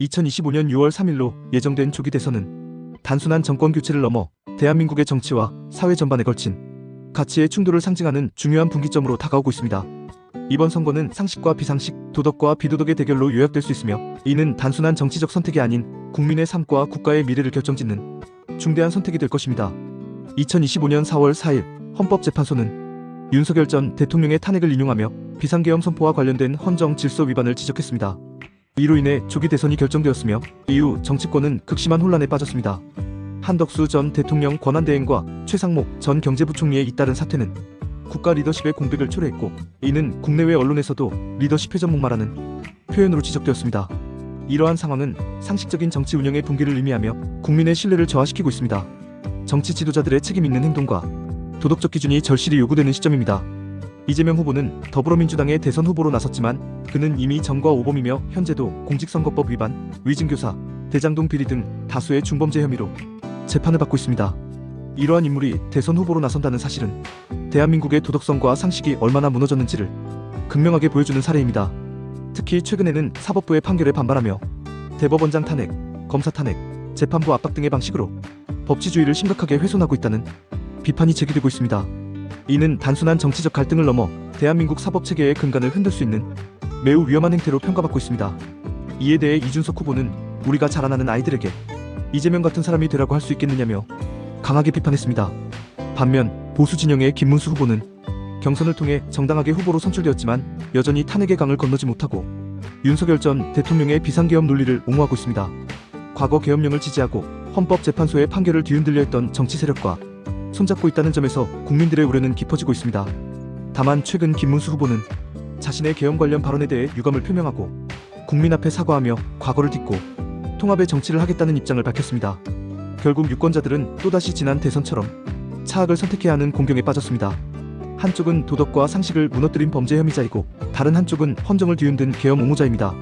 2025년 6월 3일로 예정된 조기 대선은 단순한 정권 교체를 넘어 대한민국의 정치와 사회 전반에 걸친 가치의 충돌을 상징하는 중요한 분기점으로 다가오고 있습니다. 이번 선거는 상식과 비상식, 도덕과 비도덕의 대결로 요약될 수 있으며 이는 단순한 정치적 선택이 아닌 국민의 삶과 국가의 미래를 결정짓는 중대한 선택이 될 것입니다. 2025년 4월 4일 헌법재판소는 윤석열 전 대통령의 탄핵을 인용하며 비상계엄 선포와 관련된 헌정 질서 위반을 지적했습니다. 이로 인해 조기 대선이 결정되었으며 이후 정치권은 극심한 혼란에 빠졌습니다. 한덕수 전 대통령 권한대행과 최상목 전 경제부총리의 잇따른 사태는 국가 리더십의 공백을 초래했고 이는 국내외 언론에서도 리더십 회전 목마라는 표현으로 지적되었습니다. 이러한 상황은 상식적인 정치 운영의 붕괴를 의미하며 국민의 신뢰를 저하시키고 있습니다. 정치 지도자들의 책임 있는 행동과 도덕적 기준이 절실히 요구되는 시점입니다. 이재명 후보는 더불어민주당의 대선 후보로 나섰지만 그는 이미 전과 오범이며 현재도 공직선거법 위반, 위증교사, 대장동 비리 등 다수의 중범죄 혐의로 재판을 받고 있습니다. 이러한 인물이 대선 후보로 나선다는 사실은 대한민국의 도덕성과 상식이 얼마나 무너졌는지를 극명하게 보여주는 사례입니다. 특히 최근에는 사법부의 판결에 반발하며 대법원장 탄핵, 검사 탄핵, 재판부 압박 등의 방식으로 법치주의를 심각하게 훼손하고 있다는 비판이 제기되고 있습니다. 이는 단순한 정치적 갈등을 넘어 대한민국 사법 체계의 근간을 흔들 수 있는 매우 위험한 행태로 평가받고 있습니다. 이에 대해 이준석 후보는 우리가 자라나는 아이들에게 이재명 같은 사람이 되라고 할 수 있겠느냐며 강하게 비판했습니다. 반면 보수 진영의 김문수 후보는 경선을 통해 정당하게 후보로 선출되었지만 여전히 탄핵의 강을 건너지 못하고 윤석열 전 대통령의 비상계엄 논리를 옹호하고 있습니다. 과거 계엄령을 지지하고 헌법재판소의 판결을 뒤흔들려 했던 정치 세력과 손잡고 있다는 점에서 국민들의 우려는 깊어지고 있습니다. 다만 최근 김문수 후보는 자신의 계엄 관련 발언에 대해 유감을 표명하고 국민 앞에 사과하며 과거를 딛고 통합의 정치를 하겠다는 입장을 밝혔습니다. 결국 유권자들은 또다시 지난 대선처럼 차악을 선택해야 하는 공경에 빠졌습니다. 한쪽은 도덕과 상식을 무너뜨린 범죄 혐의자이고 다른 한쪽은 헌정을 뒤흔든 계엄 옹호자입니다.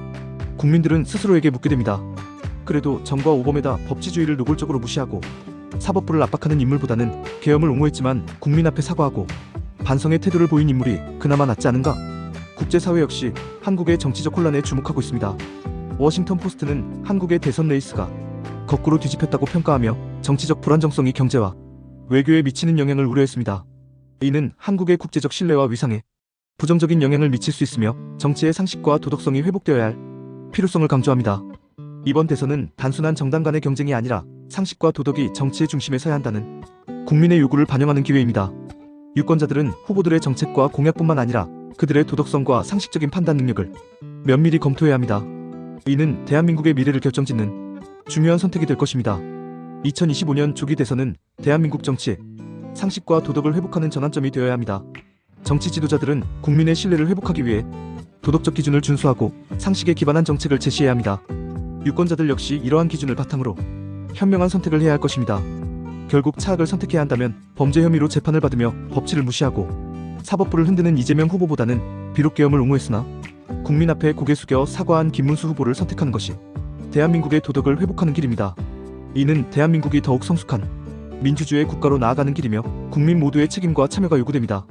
국민들은 스스로에게 묻게 됩니다. 그래도 정과 오범에다 법치주의를 노골적으로 무시하고 사법부를 압박하는 인물보다는 계엄을 옹호했지만 국민 앞에 사과하고 반성의 태도를 보인 인물이 그나마 낫지 않은가? 국제사회 역시 한국의 정치적 혼란에 주목하고 있습니다. 워싱턴 포스트는 한국의 대선 레이스가 거꾸로 뒤집혔다고 평가하며 정치적 불안정성이 경제와 외교에 미치는 영향을 우려했습니다. 이는 한국의 국제적 신뢰와 위상에 부정적인 영향을 미칠 수 있으며 정치의 상식과 도덕성이 회복되어야 할 필요성을 강조합니다. 이번 대선은 단순한 정당 간의 경쟁이 아니라 상식과 도덕이 정치의 중심에 서야 한다는 국민의 요구를 반영하는 기회입니다. 유권자들은 후보들의 정책과 공약뿐만 아니라 그들의 도덕성과 상식적인 판단 능력을 면밀히 검토해야 합니다. 이는 대한민국의 미래를 결정짓는 중요한 선택이 될 것입니다. 2025년 조기 대선은 대한민국 정치, 상식과 도덕을 회복하는 전환점이 되어야 합니다. 정치 지도자들은 국민의 신뢰를 회복하기 위해 도덕적 기준을 준수하고 상식에 기반한 정책을 제시해야 합니다. 유권자들 역시 이러한 기준을 바탕으로 현명한 선택을 해야 할 것입니다. 결국 차악을 선택해야 한다면 범죄 혐의로 재판을 받으며 법치를 무시하고 사법부를 흔드는 이재명 후보보다는 비록 계엄을 옹호했으나 국민 앞에 고개 숙여 사과한 김문수 후보를 선택하는 것이 대한민국의 도덕을 회복하는 길입니다. 이는 대한민국이 더욱 성숙한 민주주의 국가로 나아가는 길이며 국민 모두의 책임과 참여가 요구됩니다.